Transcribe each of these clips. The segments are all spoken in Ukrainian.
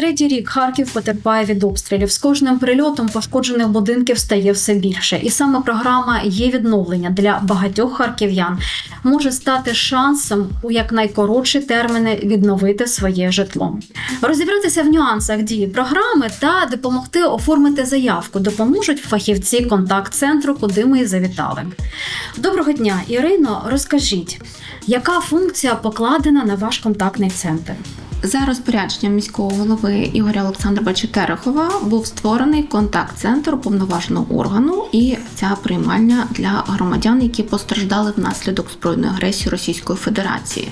Третій рік Харків потерпає від обстрілів. З кожним прильотом пошкоджених будинків стає все більше. І саме програма є відновлення для багатьох харків'ян може стати шансом у якнайкоротші терміни відновити своє житло. Розібратися в нюансах дії програми та допомогти оформити заявку допоможуть фахівці контакт-центру, куди ми і завітали. Доброго дня, Ірино. Розкажіть, яка функція покладена на ваш контактний центр? За розпорядженням міського голови Ігоря Олександровича Терехова був створений контакт-центр уповноваженого органу і ця приймальня для громадян, які постраждали внаслідок збройної агресії Російської Федерації.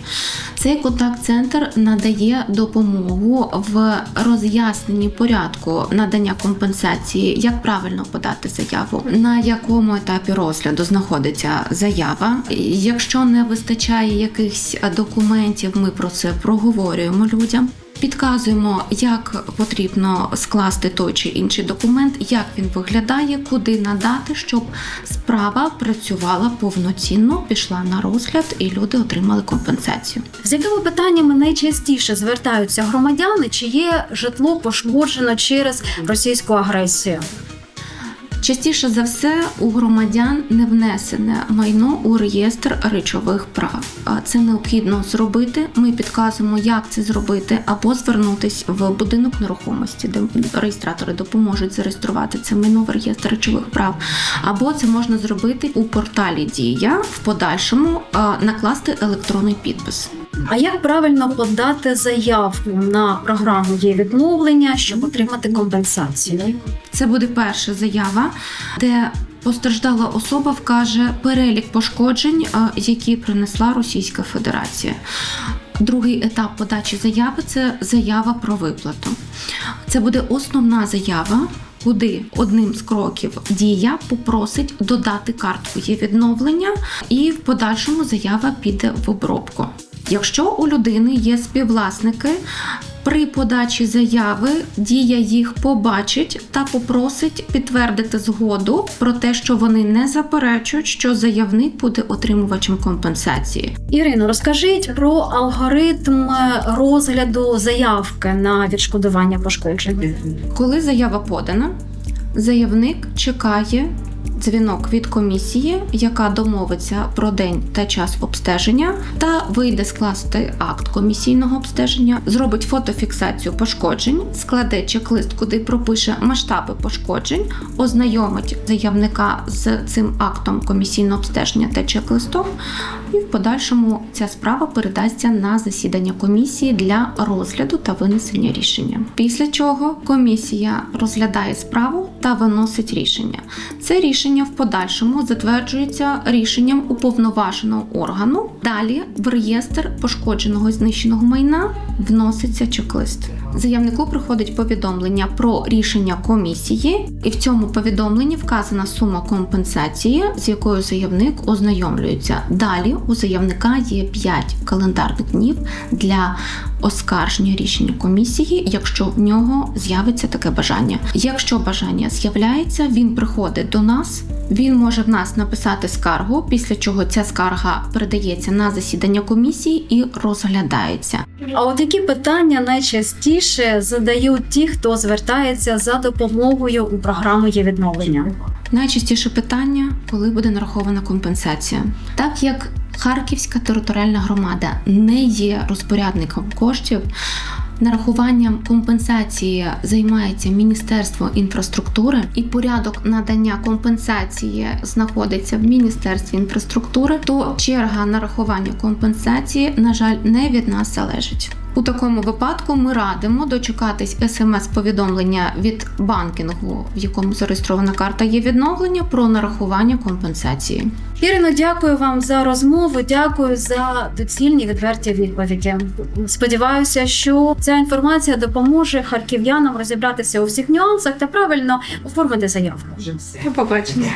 Цей контакт-центр надає допомогу в роз'ясненні порядку надання компенсації, як правильно подати заяву, на якому етапі розгляду знаходиться заява. Якщо не вистачає якихось документів, ми про це проговорюємо людям. Підказуємо, як потрібно скласти той чи інший документ, як він виглядає, куди надати, щоб справа працювала повноцінно, пішла на розгляд і люди отримали компенсацію. З якими питаннями найчастіше звертаються громадяни, чи є житло пошкоджено через російську агресію? Частіше за все у громадян не внесене майно у реєстр речових прав. Це необхідно зробити. Ми підказуємо, як це зробити, або звернутись в будинок нерухомості, де реєстратори допоможуть зареєструвати це майно в реєстр речових прав. Або це можна зробити у порталі Дія в подальшому накласти електронний підпис. А як правильно подати заявку на програму є відновлення, щоб отримати компенсацію? Це буде перша заява, де постраждала особа вкаже перелік пошкоджень, які принесла Російська Федерація. Другий етап подачі заяви це заява про виплату. Це буде основна заява. Куди одним з кроків дія попросить додати картку є відновлення, і в подальшому заява піде в обробку. Якщо у людини є співвласники, при подачі заяви дія їх побачить та попросить підтвердити згоду про те, що вони не заперечують, що заявник буде отримувачем компенсації. Ірино, розкажіть про алгоритм розгляду заявки на відшкодування пошкоджень. Коли заява подана, заявник чекає дзвінок від комісії, яка домовиться про день та час обстеження, та вийде скласти акт комісійного обстеження, зробить фотофіксацію пошкоджень, складе чек-лист, куди пропише масштаби пошкоджень, ознайомить заявника з цим актом комісійного обстеження та чек-листом, і в подальшому ця справа передасться на засідання комісії для розгляду та винесення рішення. Після чого комісія розглядає справу та виносить рішення. Це рішення в подальшому затверджується рішенням уповноваженого органу. Далі в реєстр пошкодженого знищеного майна вноситься чек-лист. Заявнику приходить повідомлення про рішення комісії, і в цьому повідомленні вказана сума компенсації, з якою заявник ознайомлюється. Далі у заявника є 5 календарних днів для оскарження рішення комісії, якщо в нього з'явиться таке бажання. Якщо бажання з'являється, він приходить до нас. Він може в нас написати скаргу, після чого ця скарга передається на засідання комісії і розглядається. А от які питання найчастіше задають ті, хто звертається за допомогою у програму є відновлення? Найчастіше питання, коли буде нарахована компенсація. Так як Харківська територіальна громада не є розпорядником коштів. Нарахуванням компенсації займається Міністерство інфраструктури, і порядок надання компенсації знаходиться в Міністерстві інфраструктури. То черга нарахування компенсації, на жаль, не від нас залежить. У такому випадку ми радимо дочекатись смс-повідомлення від банкінгу, в якому зареєстрована карта є відновлення про нарахування компенсації. Ірино, дякую вам за розмову. Дякую за доцільні відверті відповіді. Сподіваюся, що ця інформація допоможе харків'янам розібратися у всіх нюансах та правильно оформити заявку. Побачення.